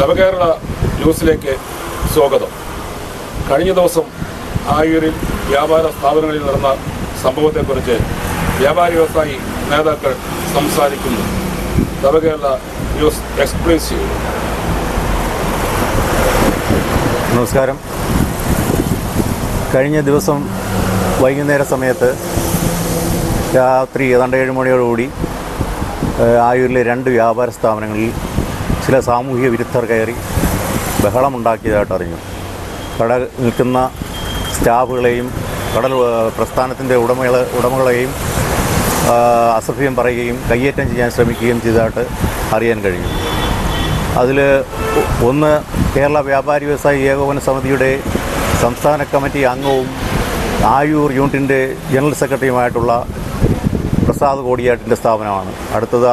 നവകേരള ന്യൂസിലേക്ക് സ്വാഗതം. കഴിഞ്ഞ ദിവസം ആയൂരിൽ വ്യാപാര സ്ഥാപനങ്ങളിൽ നടന്ന സംഭവത്തെക്കുറിച്ച് വ്യാപാരി വ്യവസായി നേതാക്കൾ സംസാരിക്കുന്നു. നവകേരള ന്യൂസ് എക്സ്ക്ലൂസീവ് നമസ്കാരം. കഴിഞ്ഞ ദിവസം വൈകുന്നേര സമയത്ത് രാത്രി ഏതാണ്ട് ഏഴ് മണിയോടുകൂടി ആയൂരിലെ രണ്ട് വ്യാപാര സ്ഥാപനങ്ങളിൽ ചില സാമൂഹിക വിരുദ്ധർ കയറി ബഹളമുണ്ടാക്കിയതായിട്ട് അറിഞ്ഞു. കട നിൽക്കുന്ന സ്റ്റാഫുകളെയും കടൽ പ്രസ്ഥാനത്തിന്റെ ഉടമകൾ ഉടമകളെയും അസഭ്യം പറയുകയും കയ്യേറ്റം ചെയ്യാൻ ശ്രമിക്കുകയും ചെയ്തതായിട്ട് അറിയാൻ കഴിഞ്ഞു. അതിൽ ഒന്ന് കേരള വ്യാപാരി വ്യവസായി ഏകോപന സമിതിയുടെ സംസ്ഥാന കമ്മിറ്റി അംഗവും ആയൂർ യൂണിറ്റിന്റെ ജനറൽ സെക്രട്ടറിയുമായിട്ടുള്ള പ്രസാദ് കോടിയാട്ടിന്റെ സ്ഥാപനമാണ്. അടുത്തത്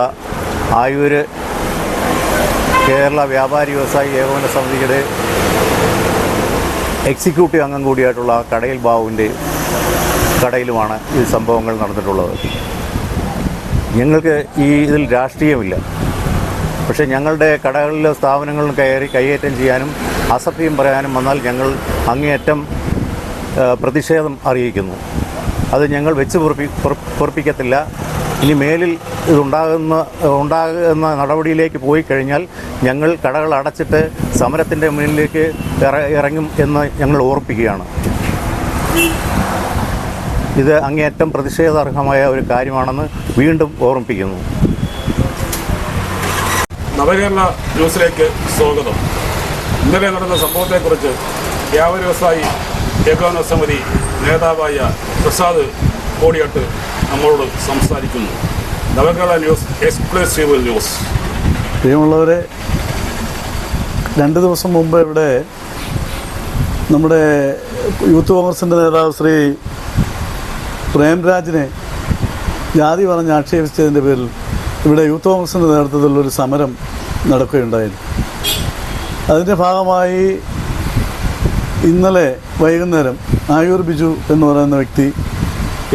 ആയൂർ കേരള വ്യാപാരി വ്യവസായി ഏകോപന സമിതിയുടെ എക്സിക്യൂട്ടീവ് അംഗം കൂടിയായിട്ടുള്ള കടയിൽ ബാബുവിന്റെ കടയിലുമാണ് ഈ സംഭവങ്ങൾ നടന്നിട്ടുള്ളത്. ഞങ്ങൾക്ക് ഈ ഇതിൽ രാഷ്ട്രീയമില്ല. പക്ഷേ ഞങ്ങളുടെ കടകളിലെ സ്ഥാപനങ്ങളിലും കയറി കൈയേറ്റം ചെയ്യാനും അസഭ്യം പറയാനും വന്നാൽ ഞങ്ങൾ അങ്ങേയറ്റം പ്രതിഷേധം അറിയിക്കുന്നു. അത് ഞങ്ങൾ വെച്ച് പൊറപ്പി പൊറ- പൊറപ്പിക്കത്തില്ല. ഇനി മേലിൽ ഇതുണ്ടാകുന്ന ഉണ്ടാകുന്ന നടപടിയിലേക്ക് പോയി കഴിഞ്ഞാൽ ഞങ്ങൾ കടകൾ അടച്ചിട്ട് സമരത്തിന്റെ മുന്നിലേക്ക് ഇറങ്ങും എന്ന് ഞങ്ങൾ ഓർപ്പിക്കുകയാണ്. ഇത് അങ്ങേയറ്റം പ്രതിഷേധാർഹമായ ഒരു കാര്യമാണെന്ന് വീണ്ടും ഓർമ്മിപ്പിക്കുന്നു. നവകേരള ന്യൂസിലേക്ക് സ്വാഗതം. ഇന്നലെ നടന്ന സംഭവത്തെക്കുറിച്ച് വ്യാപാര വ്യവസായി ഏകോപന സമിതി നേതാവായ പ്രസാദ് കോടിയാട്ട് നമ്മളോട് സംസാരിക്കുന്നു. Navakerala news exclusive news. പ്രിയമുള്ളവരെ രണ്ട് ദിവസം മുമ്പ് ഇവിടെ നമ്മുടെ യൂത്ത് കോൺഗ്രസിന്റെ നേതാവ് ശ്രീ പ്രേംരാജിനെ ജാതി പറഞ്ഞ് ആക്ഷേപിച്ചതിന്റെ പേരിൽ ഇവിടെ യൂത്ത് കോൺഗ്രസിന്റെ നേതൃത്വത്തിൽ ഒരു സമരം നടക്കുകയുണ്ടായിരുന്നു അതിന്റെ ഭാഗമായി ഇന്നലെ വൈകുന്നേരം ആയൂർ ബിജു എന്ന് പറയുന്ന വ്യക്തി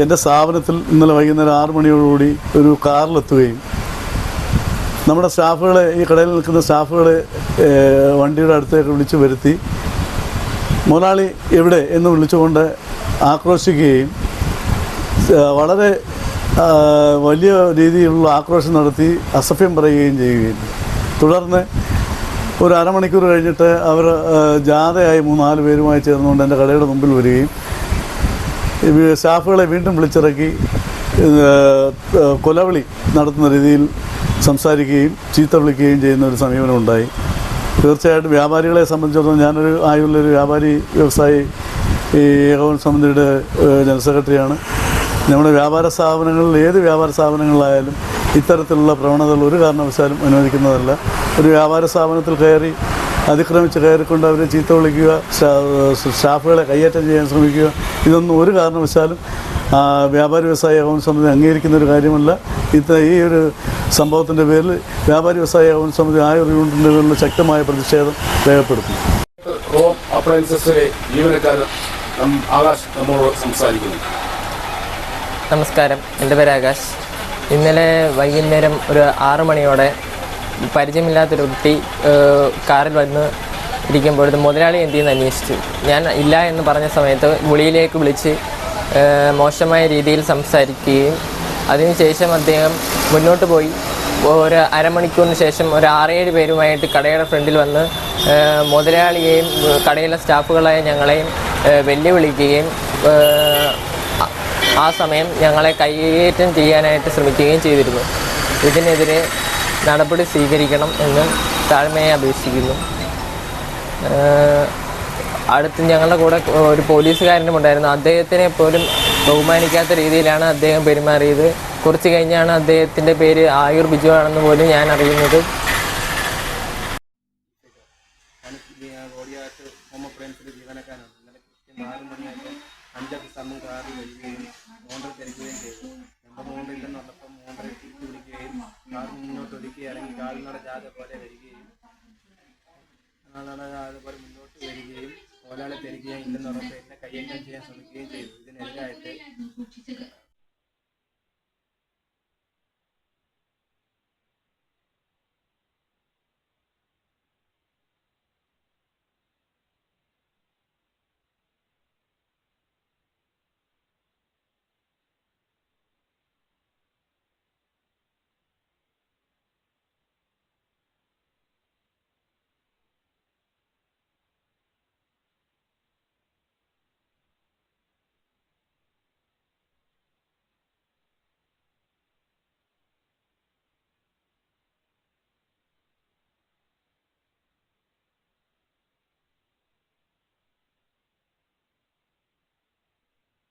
എന്റെ സ്ഥാപനത്തിൽ ഇന്നലെ വൈകുന്നേരം ആറ് മണിയോടുകൂടി ഒരു കാറിലെത്തുകയും നമ്മുടെ സ്റ്റാഫുകളെ ഈ കടയിൽ നിൽക്കുന്ന സ്റ്റാഫുകളെ വണ്ടിയുടെ അടുത്തേക്ക് വിളിച്ചു വരുത്തി മുതലാളി എവിടെ എന്ന് വിളിച്ചുകൊണ്ട് ആക്രോശിക്കുകയും വളരെ വലിയ രീതിയിലുള്ള ആക്രോശം നടത്തി അസഭ്യം പറയുകയും ചെയ്യുകയും തുടർന്ന് ഒരു അരമണിക്കൂർ കഴിഞ്ഞിട്ട് അവർ ജാഥയായി മൂന്നാൽ പേരുമായി ചേർന്നുകൊണ്ട് എന്റെ കടയുടെ മുമ്പിൽ വരികയും സ്റ്റാഫുകളെ വീണ്ടും വിളിച്ചിറക്കി കൊലവിളി നടത്തുന്ന രീതിയിൽ സംസാരിക്കുകയും ചീത്ത വിളിക്കുകയും ചെയ്യുന്ന ഒരു സമീപനം ഉണ്ടായി. തീർച്ചയായിട്ടും വ്യാപാരികളെ സംബന്ധിച്ചിടത്തോളം ഞാനൊരു ആയുള്ളൊരു വ്യാപാരി വ്യവസായി ഈ ഏകോപന സമിതിയുടെ ജനറൽ സെക്രട്ടറിയാണ്. നമ്മുടെ വ്യാപാര സ്ഥാപനങ്ങളിൽ ഏത് വ്യാപാര സ്ഥാപനങ്ങളിലായാലും ഇത്തരത്തിലുള്ള പ്രവണതകൾ ഒരു കാരണവശാലും അനുവദിക്കുന്നതല്ല. ഒരു വ്യാപാര സ്ഥാപനത്തിൽ കയറി അതിക്രമിച്ച് കയറിക്കൊണ്ട് അവരെ ചീത്ത വിളിക്കുക സ്റ്റാഫുകളെ കയ്യേറ്റം ചെയ്യാൻ ശ്രമിക്കുക. ഇതൊന്നും ഒരു കാരണവശാലും വ്യാപാരി വ്യവസായ ഏകോപന സമിതി അംഗീകരിക്കുന്ന ഒരു കാര്യമല്ല. ഇത് ഈ ഒരു സംഭവത്തിന്റെ പേരിൽ വ്യാപാരി വ്യവസായ ഏകോപന സമിതി ആ ഒരു യൂണിറ്റിന്റെ പേരിൽ ശക്തമായ പ്രതിഷേധം രേഖപ്പെടുത്തും റോം അപ്ലയൻസസിലെ ജീവനക്കാരൻ നം- ആകാശ് നമ്മളോട് സംസാരിക്കുന്നു. നമസ്കാരം. എന്റെ പേര് ആകാശ്. ഇന്നലെ വൈകുന്നേരം ഒരു ആറു മണിയോടെ പരിചയമില്ലാത്തൊരു കുട്ടി കാറിൽ വന്ന് ഇരിക്കുമ്പോഴത്തെ മുതലാളി എന്ത് ചെയ്യുന്നു അന്വേഷിച്ചു. ഞാൻ ഇല്ല എന്ന് പറഞ്ഞ സമയത്ത് വിളിയിലേക്ക് വിളിച്ച് മോശമായ രീതിയിൽ സംസാരിക്കുകയും അതിനുശേഷം അദ്ദേഹം മുന്നോട്ട് പോയി. ഒരു അരമണിക്കൂറിന് ശേഷം ഒരു ആറേഴ് പേരുമായിട്ട് കടയുടെ ഫ്രണ്ടിൽ വന്ന് മുതലാളിയെയും കടയിലെ സ്റ്റാഫുകളായ ഞങ്ങളെയും വെല്ലുവിളിക്കുകയും ആ സമയം ഞങ്ങളെ കൈയേറ്റം ചെയ്യാനായിട്ട് ശ്രമിക്കുകയും ചെയ്തിരുന്നു. ഇതിനെതിരെ നടപടി സ്വീകരിക്കണം എന്ന് താഴ്മയെ അപേക്ഷിക്കുന്നു. അടുത്ത് ഞങ്ങളുടെ കൂടെ ഒരു പോലീസുകാരനും ഉണ്ടായിരുന്നു. അദ്ദേഹത്തിനെ പോലും ബഹുമാനിക്കാത്ത രീതിയിലാണ് അദ്ദേഹം പെരുമാറിയത്. കുറച്ച് കഴിഞ്ഞാണ് അദ്ദേഹത്തിന്റെ പേര് ആയുർ ബിജു ആണെന്ന് പോലും ഞാൻ അറിയുന്നത്. അഞ്ചൊക്കെ സമയം കാറി വരികയും മോണ്ടർ തിരക്കുകയും ചെയ്തു നമ്മുടെ മോണ്ടർ ഇല്ലെന്ന് മോണ്ടറെ തിരിച്ചു വിളിക്കുകയും കാർ മുന്നോട്ട് ഒതുക്കി ഇറങ്ങി കാൽനട ജാഥ പോലെ വരികയും കാൽനട ജാഥ പോലെ മുന്നോട്ട് വരികയും ഒരാളെ തിരിക്കുകയും ഇല്ലെന്നുറപ്പ് എന്നെ കയ്യേറ്റം ചെയ്യാൻ ശ്രമിക്കുകയും ചെയ്തു. ഇതിനെതിരായിട്ട്